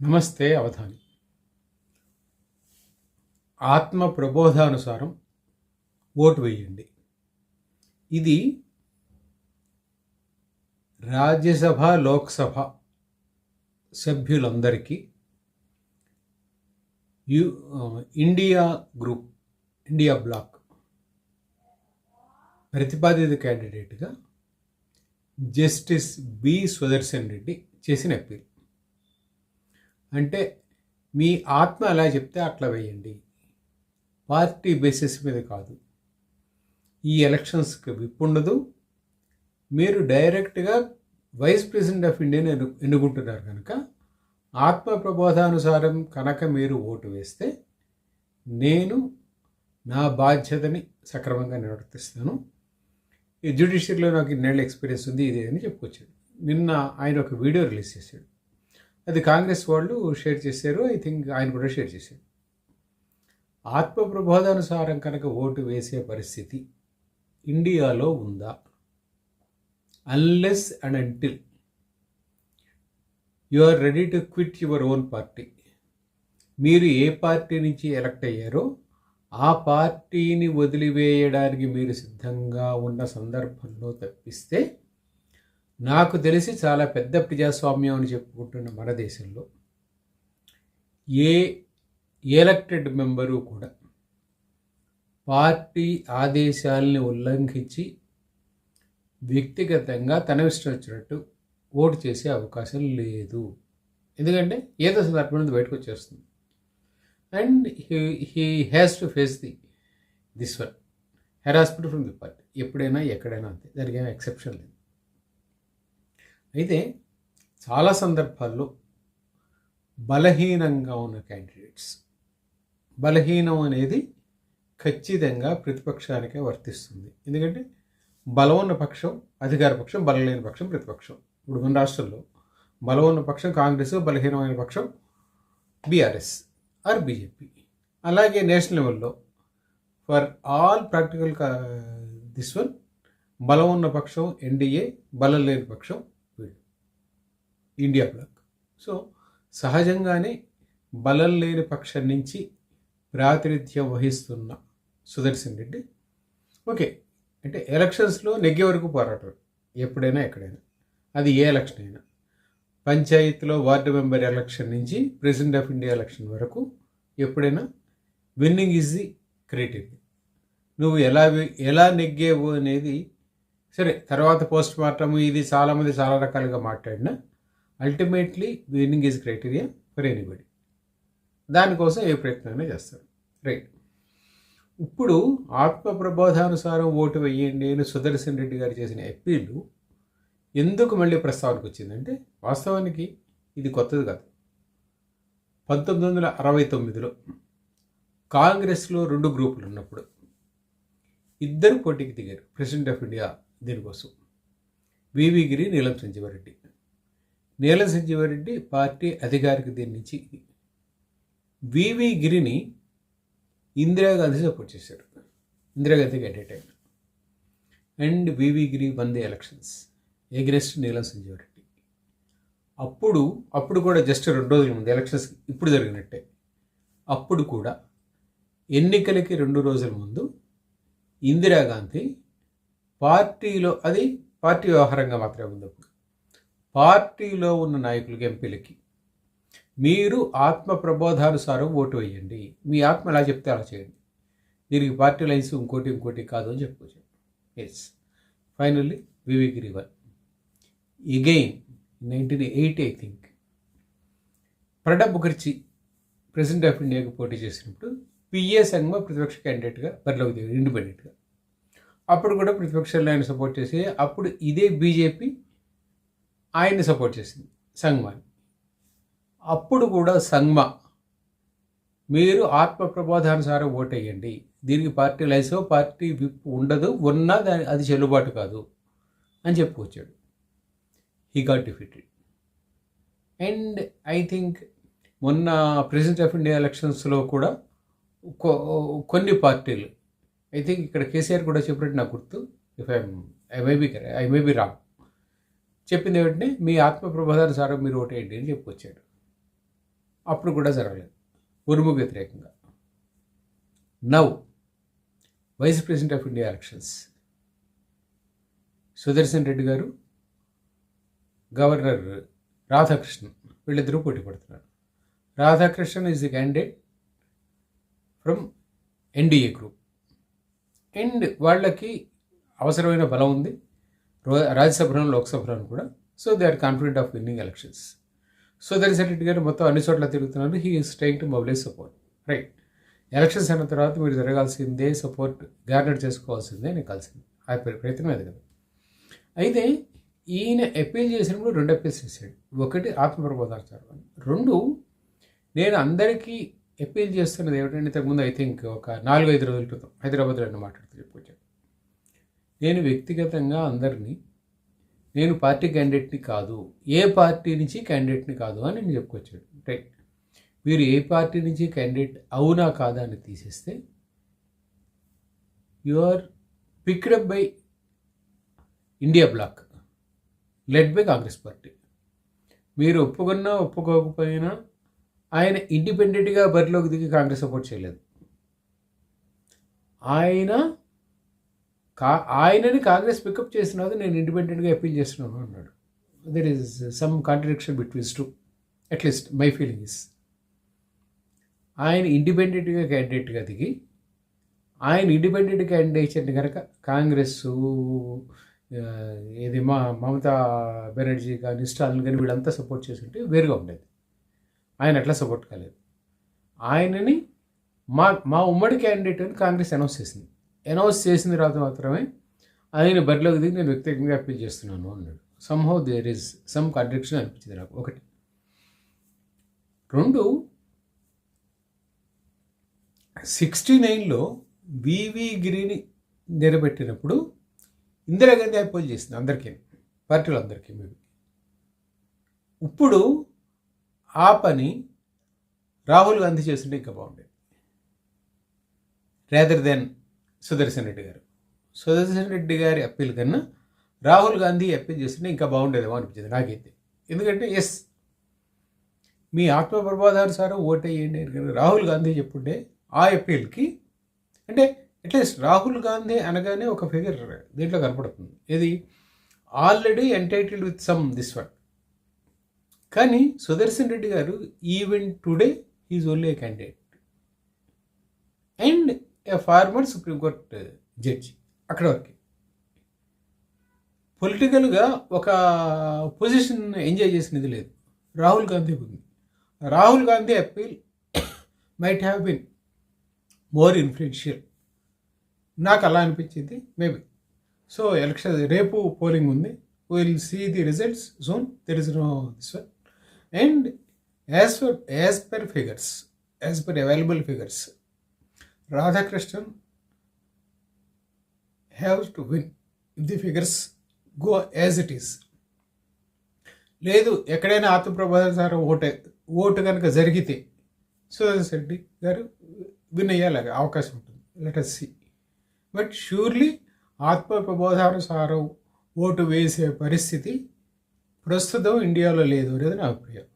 నమస్తే అవధాని. ఆత్మ ప్రబోధానుసారం ఓటు వేయండి. ఇది రాజ్యసభ లోక్సభ సభ్యులందరికీ యు ఇండియా గ్రూప్ ఇండియా బ్లాక్ ప్రతిపాదిత క్యాండిడేట్గా జస్టిస్ బి. సుదర్శన్ రెడ్డి చేసిన అప్పీల్. అంటే మీ ఆత్మ ఎలా చెప్తే అట్లా వేయండి. పార్టీ బేసిస్ మీద కాదు. ఈ ఎలక్షన్స్కి విప్ ఉండదు మీరు డైరెక్ట్గా వైస్ ప్రెసిడెంట్ ఆఫ్ ఇండియాని ఎన్ను ఎన్నుకుంటున్నారు కనుక ఆత్మ ప్రబోధానుసారం కనుక మీరు ఓటు వేస్తే నేను నా బాధ్యతని సక్రమంగా నిర్వర్తిస్తాను. ఈ జ్యుడిషియరీలో నాకు ఇన్నేళ్ళ ఎక్స్పీరియన్స్ ఉంది ఇదే అని చెప్పుకొచ్చాడు. నిన్న ఆయన ఒక వీడియో రిలీజ్ చేశాడు. అది కాంగ్రెస్ వాళ్ళు షేర్ చేశారు. ఐ థింక్ ఆయన కూడా షేర్ చేశారు. ఆత్మ ప్రబోధానుసారం కనుక ఓటు వేసే పరిస్థితి ఇండియాలో ఉందా? Unless and until you are ready to quit your own party మీరు ఏ పార్టీ నుంచి ఎలక్ట్ అయ్యారో ఆ పార్టీని వదిలివేయడానికి మీరు సిద్ధంగా ఉన్న సందర్భంలో తప్పిస్తే నాకు తెలిసి చాలా పెద్ద ప్రజాస్వామ్యం అని చెప్పుకుంటున్న మన దేశంలో ఏ ఎలక్టెడ్ మెంబరు కూడా పార్టీ ఆదేశాలని ఉల్లంఘించి వ్యక్తిగతంగా తన ఇష్టం వచ్చినట్టు ఓటు చేసే అవకాశం లేదు. ఎందుకంటే ఏదో సందర్భం నుంచి బయటకు వచ్చేస్తుంది. And he has to face the this one harassment from the party ఎప్పుడైనా ఎక్కడైనా అంతే. దానికి ఏమీ ఎక్సెప్షన్ లేదు. అయితే చాలా సందర్భాల్లో బలహీనంగా ఉన్న క్యాండిడేట్స్ బలహీనం అనేది ఖచ్చితంగా ప్రతిపక్షానికే వర్తిస్తుంది. ఎందుకంటే బలం ఉన్న పక్షం అధికార పక్షం బలం లేని పక్షం ప్రతిపక్షం. ఇప్పుడు మన రాష్ట్రంలో బలం ఉన్న పక్షం కాంగ్రెస్ బలహీనమైన పక్షం బీఆర్ఎస్ ఆర్ బీజేపీ. అలాగే నేషనల్ లెవెల్లో for all practical this one బలం ఉన్న పక్షం ఎన్డీఏ బలం లేని పక్షం ఇండియా బ్లాక్ సో సహజంగానే బలం లేని పక్షం నుంచి ప్రాతినిధ్యం వహిస్తున్న సుదర్శన్ రెడ్డి. ఓకే అంటే ఎలక్షన్స్లో నెగ్గే వరకు పోరాటం ఎప్పుడైనా ఎక్కడైనా. అది ఏ ఎలక్షన్ అయినా. పంచాయతీలో వార్డు మెంబర్ ఎలక్షన్ నుంచి ప్రెసిడెంట్ ఆఫ్ ఇండియా ఎలక్షన్ వరకు ఎప్పుడైనా విన్నింగ్ ఈజ్ ది క్రైటీరియా నువ్వు ఎలా ఎలా నెగ్గేవు అనేది సరే తర్వాత పోస్ట్ మార్టం ఇది చాలామంది చాలా రకాలుగా మాట్లాడినా ultimately winning is criteria for anybody దానికోసం ఏ ప్రయత్నమైనా చేస్తారు రైట్ ఇప్పుడు ఆత్మ ప్రబోధానుసారం ఓటు వేయండి అని సుదర్శన్ రెడ్డి గారు చేసిన అప్పీలు ఎందుకు మళ్ళీ ప్రస్తావనకు వచ్చిందంటే వాస్తవానికి ఇది కొత్తది కాదు. పంతొమ్మిది వందల అరవై తొమ్మిదిలో కాంగ్రెస్లో రెండు గ్రూపులు ఉన్నప్పుడు ఇద్దరు పోటీకి దిగారు. ప్రెసిడెంట్ ఆఫ్ ఇండియా దీనికోసం. వివి గిరి నీలం సంజీవారెడ్డి నీలం సంజీవారెడ్డి పార్టీ అధికారిక దీని నుంచి వివి గిరిని ఇందిరాగాంధీ సపోర్ట్ చేశారు. Indira Gandhi entertain and V V Giri won the elections against Neelam Sanjiva Reddy. అప్పుడు అప్పుడు కూడా జస్ట్ రెండు రోజుల ముందు ఎలక్షన్స్ ఇప్పుడు జరిగినట్టే. అప్పుడు కూడా ఎన్నికలకి రెండు రోజుల ముందు ఇందిరాగాంధీ పార్టీలో అది పార్టీ వ్యవహారంగా మాత్రమే ఉంది అప్పుడు పార్టీలో ఉన్న నాయకులకి ఎంపీలకి మీరు ఆత్మ ప్రబోధానుసారం ఓటు వేయండి. మీ ఆత్మ ఎలా చెప్తే అలా చేయండి. దీనికి పార్టీ లైన్స్ ఇంకోటి ఇంకోటి కాదు అని చెప్పుకోవచ్చు. ఎస్ ఫైనల్లీ వివేక్ river again nineteen eighty I think Pranab Mukherjee president of ఇండియాకి పోటీ చేసినప్పుడు పిఏ సంగమ ప్రతిపక్ష క్యాండిడేట్గా బరిలోకి దిగారు ఇండిపెండెంట్గా అప్పుడు కూడా ప్రతిపక్షాలు ఆయన సపోర్ట్ చేసి అప్పుడు ఇదే బీజేపీ ఆయన్ని సపోర్ట్ చేసింది. సంగ్మాని అప్పుడు కూడా సంగ్మ మీరు ఆత్మ ప్రబోధానుసారం ఓటేయండి. దీనికి పార్టీ లైసో పార్టీ విప్ ఉండదు ఉన్నా దాని అది చెల్లుబాటు కాదు అని చెప్పుకొచ్చాడు he got defeated and I think మొన్న ప్రెసిడెంట్ ఆఫ్ ఇండియా ఎలక్షన్స్లో కూడా కొన్ని పార్టీలు ఐ థింక్ ఇక్కడ కేసీఆర్ కూడా చెప్పినట్టు నాకు గుర్తు if I I may be I may be wrong చెప్పింది ఏమిటంటే మీ ఆత్మ ప్రబోధానుసారం మీరు ఓటేయండి అని చెప్పుకొచ్చాడు. అప్పుడు కూడా జరగలేదు. ఉరుము వ్యతిరేకంగా. Now vice president of India elections Sudarshan Reddy garu governor Radhakrishnan వీళ్ళిద్దరూ పోటీ పడుతున్నారు. Radhakrishnan is the candidate from NDA group and వాళ్ళకి అవసరమైన బలం ఉంది. రో- రాజ్యసభలోను లోక్సభలోను కూడా. So they are confident of winning elections Sudarshan Reddy garu మొత్తం అన్ని చోట్ల తిరుగుతున్నారు. He is trying to mobilise support right elections అయిన తర్వాత మీరు జరగాల్సిందే సపోర్ట్ గార్నర్ చేసుకోవాల్సిందే నేను కలిసింది. ఆ ప్ర- ప్రయత్నం అది కదా. అయితే ఈయన అప్పీల్ చేసినప్పుడు రెండు అప్పీల్స్ చేశాడు. ఒకటి ఆత్మప్రబోధాచారం. అని రెండు నేను అందరికీ అప్పీల్ చేస్తున్నది ఏమిటంటే ఇంతకుముందు ఐ థింక్ ఒక నాలుగు ఐదు రోజుల క్రితం హైదరాబాద్లో నేను మాట్లాడుతూ చెప్పుకొచ్చాను నేను వ్యక్తిగతంగా అందరినీ నేను పార్టీ క్యాండిడేట్ని కాదు ఏ పార్టీ నుంచి క్యాండిడేట్ని కాదు అని నేను చెప్పుకొచ్చాడు రైట్ మీరు ఏ పార్టీ నుంచి క్యాండిడేట్ అవునా కాదా అని తీసేస్తే you are picked up by India bloc led by Congress party మీరు ఒప్పుకున్నా ఒప్పుకోకపోయినా ఆయన ఇండిపెండెంట్గా బరిలోకి దిగి కాంగ్రెస్ సపోర్ట్ చేయలేదు. ఆయన కా ఆయనని కాంగ్రెస్ పికప్ చేసినది నేను ఇండిపెండెంట్గా అప్పీల్ చేస్తున్నాను అన్నాడు. There is some contradiction betweens two at least my feeling is ఆయన ఇండిపెండెంట్గా క్యాండిడేట్గా దిగి ఆయన ఇండిపెండెంట్ క్యాండిడేట్ని కనుక కాంగ్రెస్ ఇది మా మమతా బెనర్జీ కానీ స్టాలిన్ కానీ వీళ్ళంతా సపోర్ట్ చేస్తుంటే వేరుగా ఉండేది. ఆయన అట్లా సపోర్ట్ కాలేదు. ఆయనని మా మా ఉమ్మడి క్యాండిడేట్ అని కాంగ్రెస్ అనౌన్స్ చేసింది. అనౌన్స్ చేసిన తర్వాత మాత్రమే ఆయన బరిలోకి దిగి నేను వ్యక్తిగతంగా అప్పీల్ చేస్తున్నాను అన్నాడు. Somehow there is some contradiction అనిపించింది నాకు. ఒకటి. రెండు సిక్స్టీ నైన్లో వివి గిరిని నిలబెట్టినప్పుడు ఇందిరాగాంధీ అప్పీల్ చేసింది అందరికీ పార్టీలు అందరికీ మేము ఇప్పుడు ఆ పని రాహుల్ గాంధీ చేస్తుంటే ఇంకా బాగుండేది. రేదర్ దెన్ సుదర్శన్ రెడ్డి గారు. సుదర్శన్ రెడ్డి గారి అప్పీల్ కన్నా రాహుల్ గాంధీ అప్పీల్ చేస్తుంటే ఇంకా బాగుండేదేమో అనిపించింది నాకైతే. ఎందుకంటే ఎస్ మీ ఆత్మ ప్రబోధానుసారం ఓటేయండి అని రాహుల్ గాంధీ చెప్పుంటే ఆ అప్పీల్కి అంటే అట్లీస్ట్ రాహుల్ గాంధీ అనగానే ఒక ఫిగర్ దీంట్లో కనపడుతుంది. ఇది already entitled with some this one. కానీ Sudarshan Reddy garu even today is only a candidate. And a former supreme court judge అక్కడ వరకు. పొలిటికల్గా ఒక పొజిషన్ ఎంజాయ్ చేసినది లేదు. రాహుల్ గాంధీ ఉంది. Rahul Gandhi appeal might have bin more influential నాకు అలా అనిపించింది మేబీ సో ఎలక్షన్ రేపు పోలింగ్ ఉంది. Will see the results zone there is no this one and as far as per figures as per available figures Radhakrishnan have to win the figures go as it is లేదు ఎక్కడైనా ఆత్మప్రభాసారం ఓటే vote కనుక జరిగితే సుదర్శన్ రెడ్డి గారు win అయ్యేలాగా అవకాశం ఉంటుంది. Let us see but surely ఆత్మ ప్రబోధానుసారం ఓటు వేసే పరిస్థితి ప్రస్తుతం ఇండియాలో లేదు అనేది నా అభిప్రాయం.